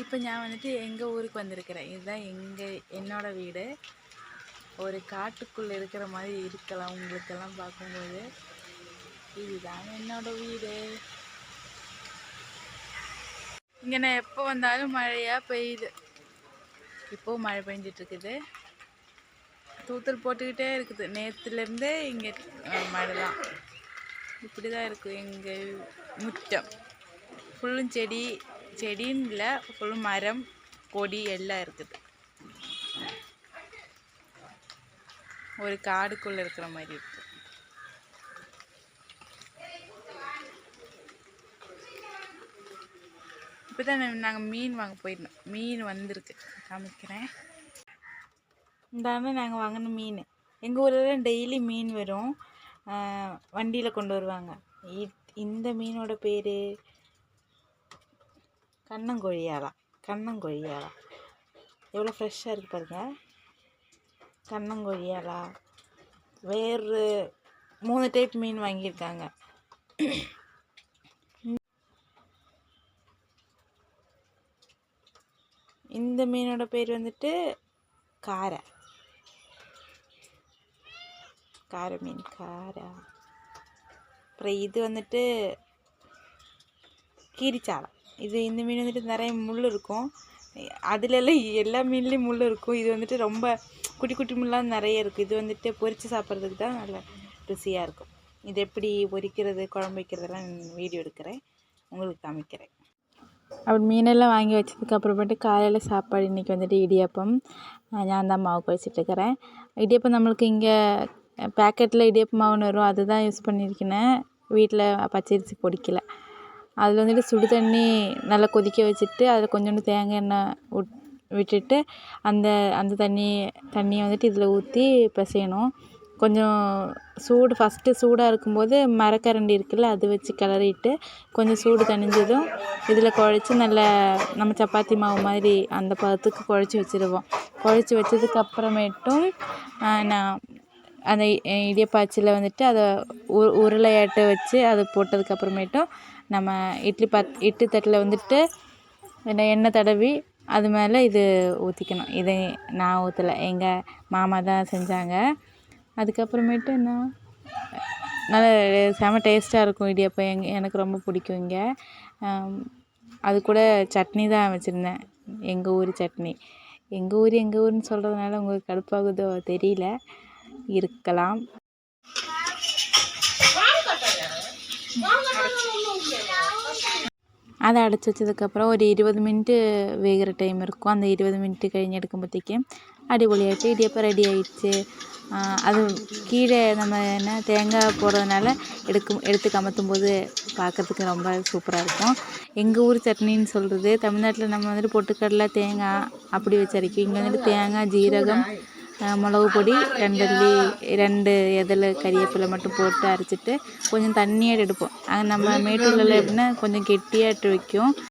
இப்போ நான் வந்துட்டு எங்கள் ஊருக்கு வந்திருக்கிறேன். இதுதான் எங்கள் என்னோடய வீடு. ஒரு காட்டுக்குள்ளே இருக்கிற மாதிரி இருக்கலாம் உங்களுக்கெல்லாம் பார்க்கும்போது. இதுதான் என்னோடய வீடு. இங்கே நான் எப்போ வந்தாலும் மழையாக பெய்யுது. இப்போவும் மழை பெஞ்சிட்ருக்குது. தூத்தல் போட்டுக்கிட்டே இருக்குது. நேற்றுலேருந்தே இங்கே மழை தான் இப்படி தான் இருக்கும் எங்கள் முற்றம் ஃபுல்லும் செடி செடின்னு இல்லை மரம் கொடி எல்லாம் இருக்குது. ஒரு காடுக்குள்ளே இருக்கிற மாதிரி இருக்குது இப்போ தான் நாங்கள் மீன் வாங்க போயிருந்தோம். மீன் வந்திருக்கு. காமிக்கிறேன். இந்தாமல் நாங்கள் வாங்கின மீன். எங்கள் ஊரில் டெய்லி மீன் வரும். வண்டியில் கொண்டு வருவாங்க. இந்த மீனோட பேர் கண்ணங்கொழியாலா கண்ணங்கொழியாலா. எவ்வளோ ஃப்ரெஷ்ஷாக இருக்குது பாருங்கள் கண்ணங்கொழியாலா. வேறு மூணு டைப் மீன் வாங்கியிருக்காங்க. இந்த மீனோட பேர் வந்துட்டு காரை. காரை மீன் காரா. அப்புறம் இது வந்துட்டு கீரிச்சாலை. இது இந்த மீன் வந்துட்டு நிறைய முள் இருக்கும். அதுலெல்லாம் எல்லா மீன்லேயும் முள் இருக்கும். இது வந்துட்டு ரொம்ப குட்டி குட்டி முள்ளாக நிறைய இருக்குது இது வந்துட்டு பொரித்து சாப்பிட்றதுக்கு தான் நல்ல ருசியாக இருக்கும். இது எப்படி பொரிக்கிறது குழம்பு வைக்கிறதெல்லாம் வீடியோ எடுக்கிறேன். உங்களுக்கு காமிக்கிறேன். அப்படி மீனெல்லாம் வாங்கி வச்சதுக்கு அப்புறமேட்டு காலையில் சாப்பாடு இன்றைக்கி வந்துட்டு இடியாப்பம். நான் தான் மாவு குழச்சிட்ருக்கிறேன் இடியாப்பம் நம்மளுக்கு இங்கே பேக்கெட்டில் இடியாப்பம் மாவுன்னு வரும். அதுதான் யூஸ் பண்ணியிருக்கேன். வீட்டில் பச்சரிசி பொடிக்கலை. அதில் வந்துட்டு சுடு தண்ணி நல்லா கொதிக்க வச்சுட்டு அதில் கொஞ்சோண்டு தேங்காய் எண்ணெய் விட் விட்டுட்டு அந்த அந்த தண்ணி தண்ணியை வந்துட்டு இதில் ஊற்றி பிசையணும். கொஞ்சம் சூடு ஃபஸ்ட்டு சூடாக இருக்கும்போது மரக்கரண்டி இருக்குல்ல அது வச்சு கிளறிட்டு கொஞ்சம் சூடு தணிஞ்சதும் இதில் குழச்சி நல்லா நம்ம சப்பாத்தி மாவு மாதிரி அந்த பதத்துக்கு குழச்சி வச்சுருவோம். குழச்சி வச்சதுக்கு அப்புறமேட்டும் நான் அந்த இடியப்பாச்சியில் வந்துட்டு அதை உ உருளையாட்ட வச்சு அதை போட்டதுக்கப்புறமேட்டும் நம்ம இட்லி பாத் இட்லி தட்டில் வந்துட்டு எண்ணெய் தடவி அது மேலே இது ஊற்றிக்கணும் இதை நான் ஊற்றலை எங்கள் மாமா தான் செஞ்சாங்க. அதுக்கப்புறமேட்டு நான் நல்ல செம டேஸ்ட்டாக இருக்கும் இடியப்பம். எங் எனக்கு ரொம்ப பிடிக்கும் இங்கே. அது கூட சட்னி தான் வச்சுருந்தேன். எங்கள் ஊர் சட்னி. எங்கள் ஊர் எங்கள் ஊர்னு சொல்கிறதுனால உங்களுக்கு கடுப்பாகுதோ தெரியல. இருக்கலாம். அதை அடைச்சி வச்சதுக்கப்புறம் ஒரு இருபது மினிட்டு வேகிற டைம் இருக்கும். அந்த இருபது மினிட்டு கழிஞ்சு எடுக்கும்போதேக்கே அடிபொளியாகிட்டு இடியப்பம் ரெடி ஆயிடுச்சு. அது கீழே நம்ம என்ன தேங்காய் போடுறதுனால எடுக்கும் எடுத்து கமத்தும்போது பார்க்குறதுக்கு ரொம்ப சூப்பராக இருக்கும். எங்கள் ஊர் சட்னின்னு சொல்கிறது தமிழ்நாட்டில் நம்ம வந்துட்டு பொட்டுக்கடலை தேங்காய் அப்படி வச்சு அரைக்கும் இங்கே வந்துட்டு தேங்காய் ஜீரகம் மிளகு பொடி ரெண்டு அள்ளி ரெண்டு எதில் கறிவேப்பிலை மட்டும் போட்டு அரைச்சிட்டு கொஞ்சம் தண்ணியாக எடுப்போம். அது நம்ம மேட்டூரில் எப்படின்னா கொஞ்சம் கெட்டியாட்டு வைக்கும்.